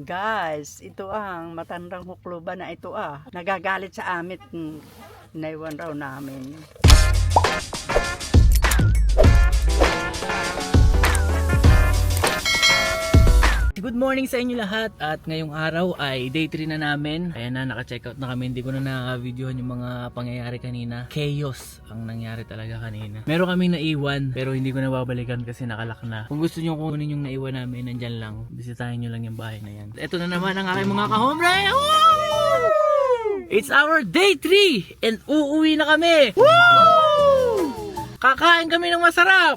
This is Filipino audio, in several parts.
Guys, ito ang matandang hukluban na ito ah. Nagagalit sa amit. Naiwan raw namin. Good morning sa inyo lahat at ngayong araw ay day 3 na namin. Ayan na, naka-check out na kami. Hindi ko na naka-videohan yung mga pangyayari kanina. Chaos ang nangyari talaga kanina. Meron kaming naiwan pero hindi ko na babalikan kasi nakalak na. Kung gusto nyo kunin yung naiwan namin, nandyan lang. Bisitahin nyo lang yung bahay na yan. Ito na naman ang aking mga kahombre! Woo! It's our day 3 and uuwi na kami! Woo! Kakain kami ng masarap!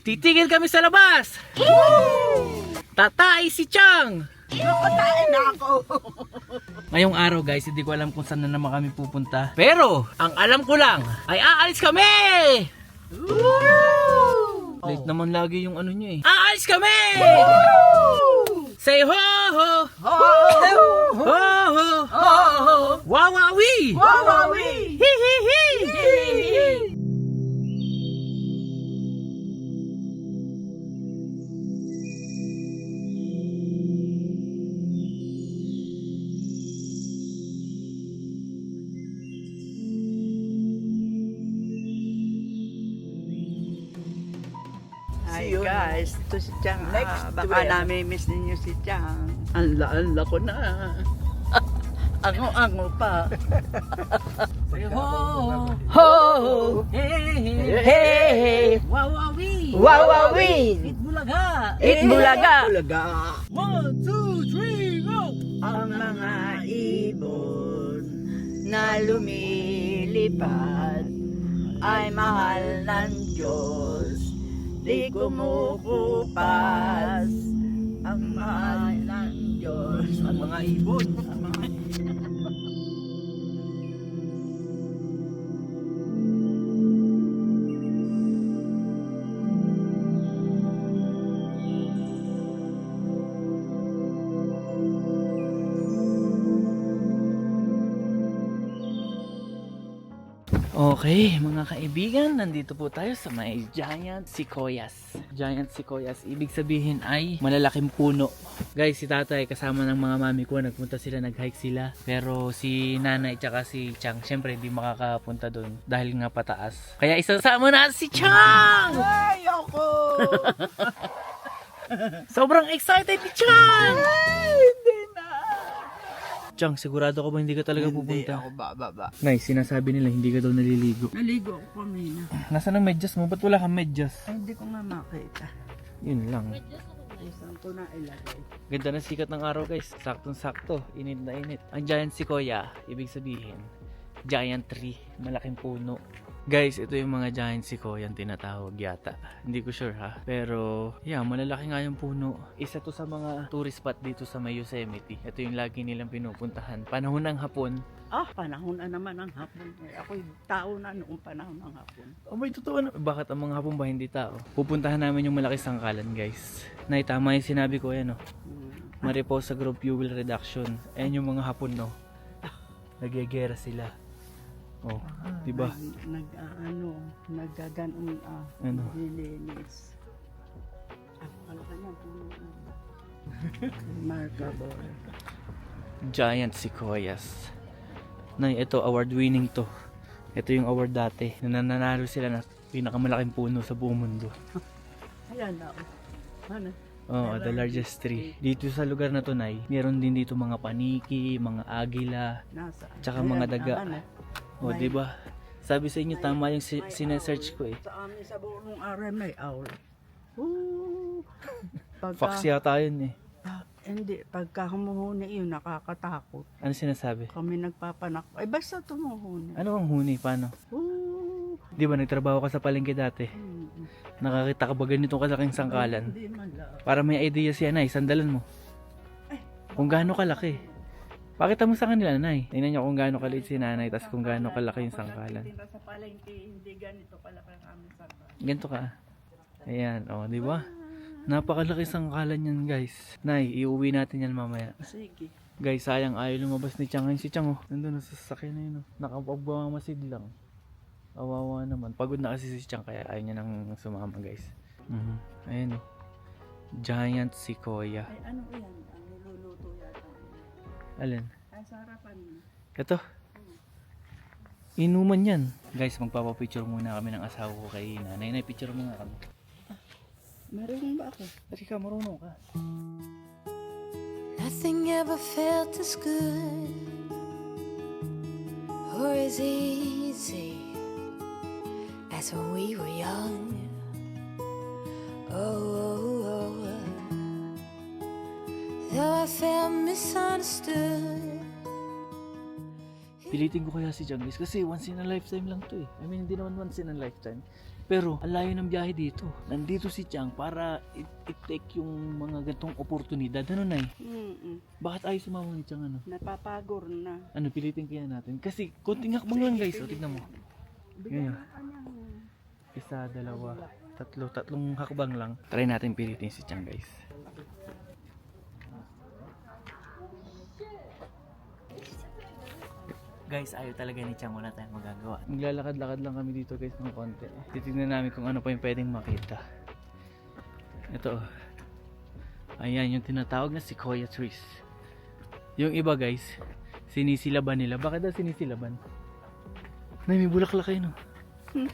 Titigil kami sa labas! Tatay si Chang! Nakatayin na ako. Ngayong araw guys, hindi ko alam kung saan na naman kami pupunta. Pero, ang alam ko lang, ay aalis kami! Late naman lagi yung ano nyo eh. Aalis kami! Say ho ho! Ho! Ho ho! Ho! Wawawi! Wawawi! Hi hi hi! Hi guys, ito si Chang. Next Ah, baka it. nami-miss ninyo si Chang. Anla-anla ko na. Ango-ango pa. Ho! Ho! Hey hey! Hey! hey. Wawawi! Wawawi! It bulaga! It bulaga! Bulaga. One, two, three, go! Ang mga ibon na lumilipad ay mahal ng Diyos. Di kumukupas ang mahal ng Diyos. Ang mga ibon. Okay, mga kaibigan, nandito po tayo sa may giant sequoias. Giant sequoias, ibig sabihin ay malalaking puno. Guys, si tatay kasama ng mga mami ko, nagpunta sila, nag-hike sila. Pero si nanay tsaka si Chang, syempre hindi makakapunta doon dahil nga pataas. Kaya isasama na si Chang! Ayoko! Sobrang excited ni Chang! Na! Chang, sigurado ka ba hindi ka talaga Hindi pupunta? ako bababa. Nice, sinasabi nila hindi ka daw naliligo. Naligo ako kanina. Nasaan ang medyas mo? Ba't wala kang medyas? Ay, hindi ko nga makita. Yun lang. Ay, saan ko na ilagay? Ganda ng sikat ng araw guys. Saktong sakto. Init na init. Ang giant sequoia, ibig sabihin, giant tree. Malaking puno. Guys, ito yung mga giant sequoia ang tinatawag yata. Hindi ko sure ha. Pero, yeah, malalaki nga yung puno. Isa to sa mga tourist spot dito sa may Yosemite. Ito yung lagi nilang pinupuntahan. Panahon ng hapon. Ah, panahon na naman ang hapon. Eh, ako'y tao na noong panahon ng hapon. Oh, may totoo na. Bakit ang mga hapon ba hindi tao? Pupuntahan namin yung malaki sangkalan guys. Nay, tama yung sinabi ko yan oh. Hmm. Mariposa Group Fuel Reduction. Ayan yung mga hapon, no? Nagyagera sila. Oh, Ah, diba? Nag, nag ah, ano, nagaganon, ah, Ano? nililinis. Ah, ano kanya, puno na. Remarkable. Giant Sequoias. Nay, ito, award winning to. Ito yung award dati. Nananalo sila na pinakamalaking puno sa buong mundo. Ayan na. Ano? Oh, the largest tree. Dito sa lugar na to, Nay, meron din dito mga paniki, mga agila, Nasa. Tsaka mga daga. Ano? O, di ba? Sabi sa inyo, tama yung si- sinesearch ko eh. Sa amin sa buong araw may owl. Ooh. Pagka, Fox yata yun eh. Ah, hindi, pagka humuhuni yun, nakakatakot. Ano sinasabi? Kami nagpapanak. Ay, basta tumuhuni. Ano ang huni? Paano? Ooh. Di ba nagtrabaho ka sa palengke dati? Hmm. Nakakita ka ba ganitong kalaking sangkalan? Hindi man lang. Para may idea siya, Nay, sandalan mo. Kung gaano kalaki. Pakita mo sa kanila, Nay. Tingnan niyo kung gaano kaliit si Nanay, tapos kung gaano kalaki yung sangkalan. Tinda sa palengke, hindi ganito kalaki ang aming sangkalan. Ganito ka. Ayan, oh, di ba? Napakalaki sangkalan yan, guys. Nay, iuwi natin yan mamaya. Sige. Guys, sayang ayaw lumabas ni Chang. Ayun si Chang, oh. Nandun, sa sasakyan na yun, oh. Nakapagmamasid lang. Awawa naman. Pagod na kasi si Chang, kaya ayaw niya nang sumama, guys. Mhm. Ayun, oh. Giant sequoia. Ay, ano yan? Alin? Ay, sa harapan. Ito. Inuman yan. Guys, magpapapicture muna kami ng asawa ko kay nanay. Nay, picture mo nga kami. Meron ba ako? Kasi ka, marunong ka. Nothing ever felt as good or as easy as when we were young. Oh, felt misunderstood. Pilitin ko kaya si John guys kasi once in a lifetime lang to eh. I mean, hindi naman once in a lifetime. Pero, ang layo ng biyahe dito. Nandito si Chang para i-take yung mga gantong oportunidad. Ano na Mm-mm. Bakit ayaw sumama ni Chang ano? Napapagor na. Ano, pilitin kaya natin? Kasi, konting hakbang lang guys. O, tignan mo. Ganyan. Isa, dalawa, tatlo, tatlong hakbang lang. Try natin pilitin si Chang guys. Guys, ayaw talaga ni Chang. Wala tayong magagawa. Maglalakad-lakad lang kami dito guys ng konti. Titignan namin kung ano pa yung pwedeng makita. Ito. oh. Ayan yung tinatawag na sequoia trees. Yung iba guys, sinisilaban nila. Bakit daw sinisilaban? Nay, may bulaklak kayo no? Hmm.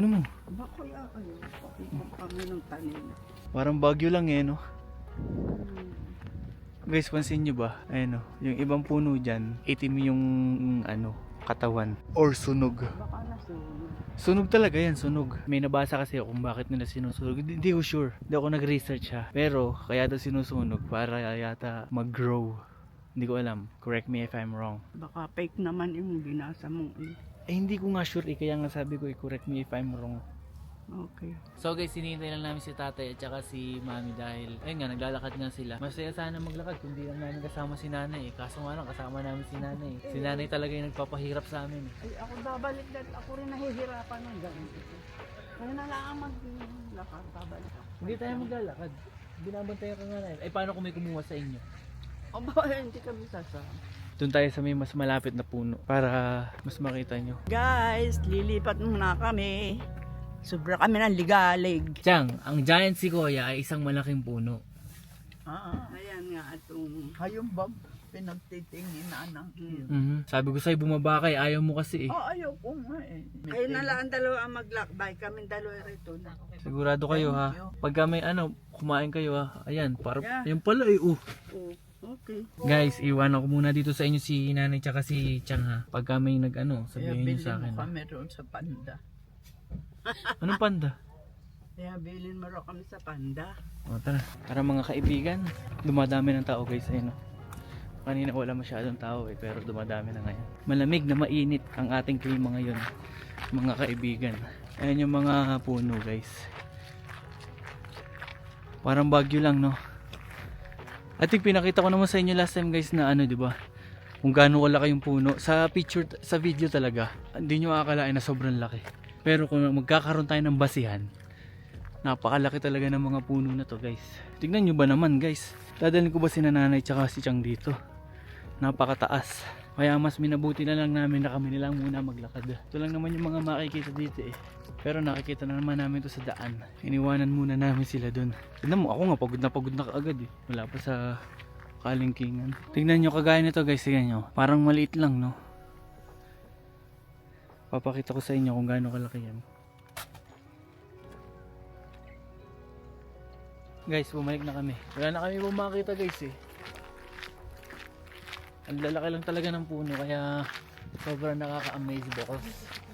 Ano mo? Ba kaya kayo? Pakikot kami ng tanim. Parang bagyo lang eh no? Hmm. Guys, pansin nyo ba? Ayan o, yung ibang puno dyan, itim yung ano, katawan. Or sunog. Baka. Sunog talaga yan, sunog. May nabasa kasi ako kung bakit nila sinusunog. Hindi, hindi ko sure. Hindi ako nag-research ha. Pero, kaya daw sinusunog para yata mag-grow. Hindi ko alam. Correct me if I'm wrong. Baka fake naman yung binasa mong eh. Eh, hindi ko nga sure eh. Kaya nga sabi ko eh, correct me if I'm wrong. Okay. So guys, sinihintay lang namin si tatay at saka si mami dahil ayun nga, naglalakad nga sila. Masaya sana maglakad kung di lang namin kasama si nanay eh. Kaso nga lang, kasama namin si nanay. Si nanay talaga yung nagpapahirap sa amin. eh. Ay, ako babalik dahil ako rin nahihirapan ng ganito. Kaya na lang ang maglakad, babalik ako. Hindi tayo maglalakad. Binabantayan ka nga namin. Ay, paano kung may kumuha sa inyo? O ba, hindi kami sasama. Doon tayo sa may mas malapit na puno para mas makita nyo. Guys, lilipat muna kami. Sobra kami ng ligalig. Chang, ang giant sequoia ay isang malaking puno. Ah, ayan nga itong... Hayong bag, pinagtitingin na ng Mhm. Sabi ko sa'yo, bumaba kay ayaw mo kasi eh. Oh, ayaw ko nga eh. Kayo na lang ang dalawa ang maglakbay. Kami dalawa rito na. Sigurado kayo ha. Pagka may ano, kumain kayo ha. Ayan, para, Yeah. yan pala eh. Uh. Oh, okay. Guys, iwan ako muna dito sa inyo si nanay tsaka si Chang ha. Pagka may nag ano, Kaya sabihin nyo bilhin sa mo akin. kami roon sa panda. Anong panda? Kaya bilhin mo kami sa panda. O tara. Tara mga kaibigan. Dumadami ng tao guys ayun. oh. Kanina wala masyadong tao eh, pero dumadami na ngayon. Malamig na mainit ang ating klima ngayon. Mga kaibigan. Ayan yung mga puno guys. Parang bagyo lang no. I think pinakita ko naman sa inyo last time guys na ano 'di ba? Kung gaano kalaki yung puno. Sa picture, sa video talaga, hindi nyo akalain na sobrang laki. Pero kung magkakaroon tayo ng basihan, Napakalaki talaga ng mga puno na to guys. Tignan nyo ba naman guys. Dadalhin ko ba si nanay tsaka si Chang dito. Napakataas. Kaya mas minabuti na lang namin na kami nilang muna maglakad. Ito lang naman yung mga makikita dito eh. Pero nakikita na naman namin to sa daan. Iniwanan muna namin sila dun. Tignan mo, ako nga pagod na pagod na kaagad eh. Wala pa sa kalingkingan. Tignan nyo kagaya nito guys, tignan nyo. Parang maliit lang no. Papakita ko sa inyo kung gaano kalaki yan. Guys, bumalik na kami. Wala na kami bumakita guys eh. Ang lalaki lang talaga ng puno kaya sobrang nakaka-amaze ako.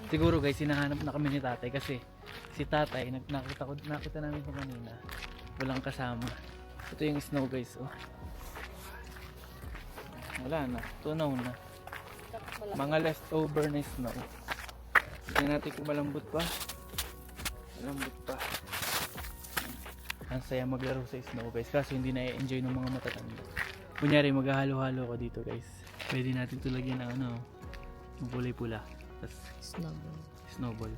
Siguro guys, hinahanap na kami ni tatay kasi si tatay, nakita, ko, nakita namin ko kanina. Walang kasama. Ito yung snow guys. Oh. Wala na. Tunaw na. Mga leftover na snow. Tingnan natin kung malambot pa. Malambot pa. Ang saya maglaro sa snow guys kaso hindi na enjoy ng mga matatanda. Kunyari maghahalo-halo ko dito guys. Pwede natin ito lagyan ng ano, ng kulay pula. Tapos snowball.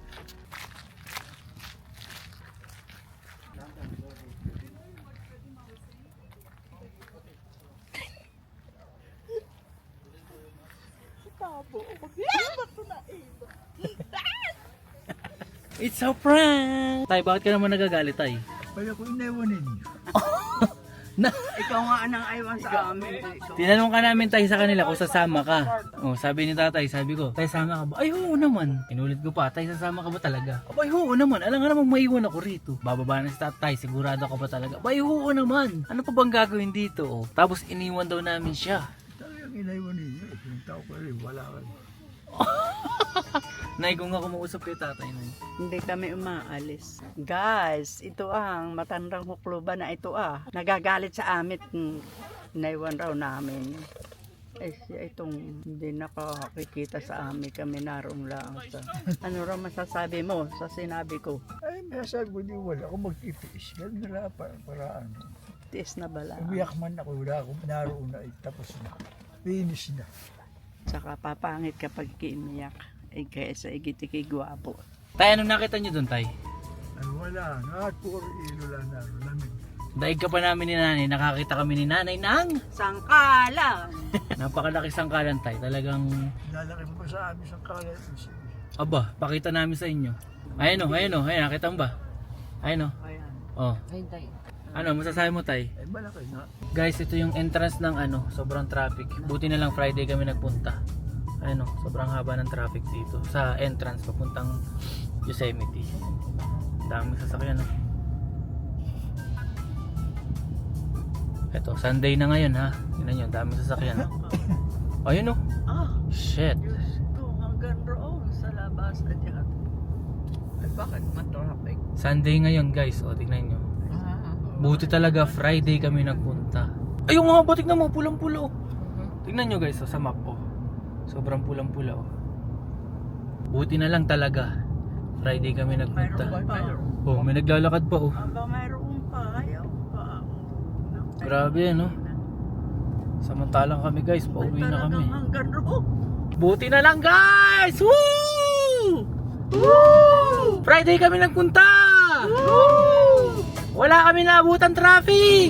It's a prank! Tay, bakit ka naman nagagalit, Tay? Kaya ko inewanin niyo. Na, Ikaw nga nang aywan sa amin. Ikaw. tinanong ka namin tayo sa kanila kung sasama ka. Oh, sabi ni tatay, sabi ko, tay sama ka ba? Ay, oo naman. Inulit ko pa, tay sasama ka ba talaga? Abay, oo naman. Alam nga namang maiwan ako rito. Bababa na si tatay, sigurado ka ba talaga? Abay, oo naman. Ano pa bang gagawin dito? Oh, tapos iniwan daw namin siya. Talagang inaiwan ninyo. Yung tao ko rin, wala ka. Nay, kung ako mausap kay tatay, nay. Hindi kami umaalis. Guys, ito ang matandang hukluban na ito ah. Nagagalit sa amin. Hmm, Naiwan raw namin. Eh siya itong hindi nakakikita sa amin. Kami naroon lang. Sa, ano raw masasabi mo sa sinabi ko? Ay, masasabi ko di wala ako magtitiis. Na lang para, para ano. Tiis na bala. Umiyak man ako, wala akong naroon na, eh, tapos na. Finish na. Saka papangit kapag kiniyak. Eh kaysa igiti gwapo. Tay, anong nakita niyo doon, tay? Ano wala, lahat puro ilo lang na, lamig. Daig ka pa namin ni nanay, nakakita kami ni nanay ng Sangkalang! napakalaki sangkalan tay. Talagang, Lalaki mo pa sa amin sa kalat. aba, pakita namin sa inyo. Ayan o, ayan o, ayan, nakita mo ba? Ayan o, Ayan. oh. Ano, masasabi mo tay? Eh, malaki na. Guys, ito yung entrance ng ano, sobrang traffic. Buti na lang Friday kami nagpunta. Ano, sobrang haba ng traffic dito sa entrance papuntang Yosemite. Daming sasakyan, no? Ito, Sunday na ngayon, ha? Tingnan nyo, daming sasakyan, no? Ayun, no? Ah! Shit. Ito, hanggang roon sa labas at yan. Ay, bakit matraffic? Sunday ngayon, guys. O, tingnan nyo. Buti talaga, Friday kami nagpunta. Ay, yung mga batik na mo, pulang-pula, oh. Tingnan nyo, guys, oh, sa map, oh. Sobrang pulang-pula, oh. Buti na lang talaga. Friday kami nagpunta. mayroon pa. Oh, may naglalakad pa, oh. Aba, mayroon pa. Ayaw pa. Grabe, no? Samantalang kami, guys, pauwi na kami. hanggang. Buti na lang, guys! Woo! Woo! Friday kami nagpunta! Woo! Wala kami naabutan traffic!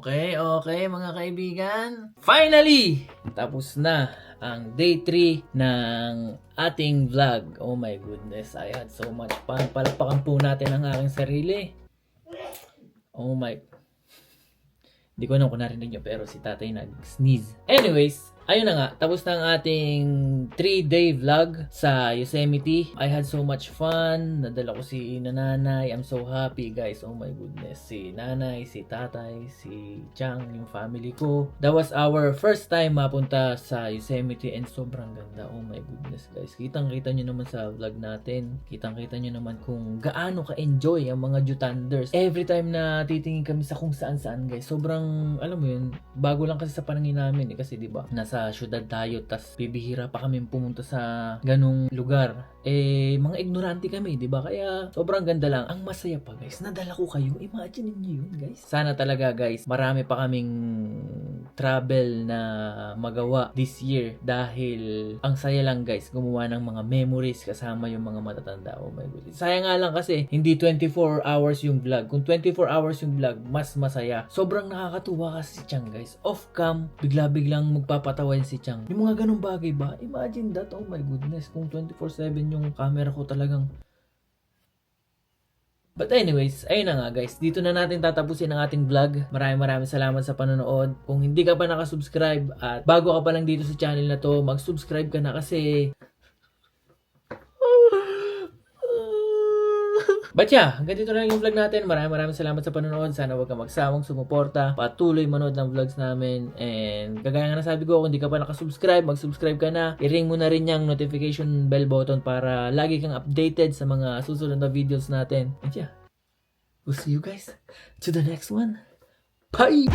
Okay, okay mga kaibigan. Finally! Tapos na ang day 3 ng ating vlog. Oh my goodness, I had so much fun. Palakpakan po natin ang aking sarili. Oh my... Hindi ko alam kung narinig nyo pero si tatay nag-sneeze. Anyways, ayun na nga. Tapos na ang ating 3-day vlog sa Yosemite. I had so much fun. Nadala ko si nanay. I'm so happy guys. Oh my goodness. Si nanay, si tatay, si Chang, yung family ko. That was our first time mapunta sa Yosemite and sobrang ganda. Oh my goodness guys. Kitang-kita nyo naman sa vlog natin. Kitang-kita nyo naman kung gaano ka-enjoy ang mga Jutanders. Every time na titingin kami sa kung saan-saan guys. Sobrang, alam mo yun, bago lang kasi sa panangin namin eh. Kasi di ba nasa syudad tayo tas bibihira pa kami pumunta sa ganung lugar. Eh, mga ignorante kami, di ba? Kaya sobrang ganda lang. Ang masaya pa guys. Nadala ko kayo. Imagine niyo yun guys. Sana talaga guys, marami pa kaming travel na magawa this year dahil ang saya lang guys gumawa ng mga memories kasama yung mga matatanda. Oh my goodness. Sayang nga lang kasi hindi 24 hours yung vlog. Kung 24 hours yung vlog, mas masaya. Sobrang nakakatuwa kasi si Chang guys. Off cam, bigla-biglang magpapatawain si Chang. Yung mga ganong bagay ba? Imagine that. Oh my goodness. Kung 24/7 yung camera ko talagang But anyways, ayun na nga guys. Dito na natin tatapusin ang ating vlog. Maraming maraming salamat sa panonood. Kung hindi ka pa nakasubscribe at bago ka pa lang dito sa channel na to, mag-subscribe ka na kasi... But yeah, hanggang dito na lang yung vlog natin. Maraming maraming salamat sa panonood. Sana huwag ka magsawang sumuporta. Patuloy manood ng vlogs namin. And kagaya nga nasabi ko, kung hindi ka pa nakasubscribe, mag-subscribe ka na. I-ring mo na rin yung notification bell button para lagi kang updated sa mga susunod na videos natin. And yeah, we'll see you guys to the next one. Bye!